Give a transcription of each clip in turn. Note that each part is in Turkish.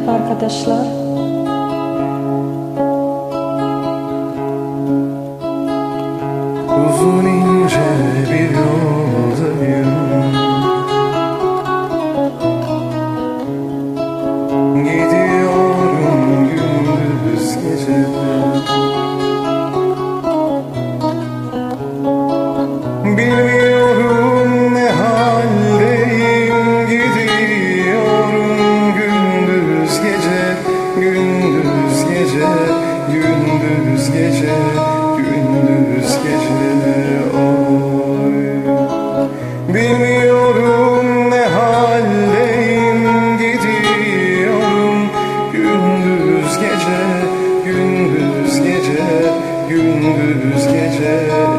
Merhaba arkadaşlar. Uzun ince bir yoldayım gece Gündüz gece Gündüz gece Oy. Bilmiyorum ne haldeyim Gidiyorum. Gündüz gece Gündüz gece Gündüz gece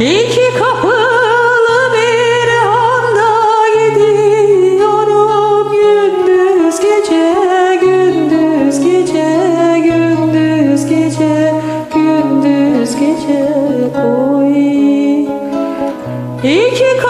İki kapılı bir Honda gidiyorum gündüz gece gündüz gece gündüz gece gündüz gece koy. İki kapılı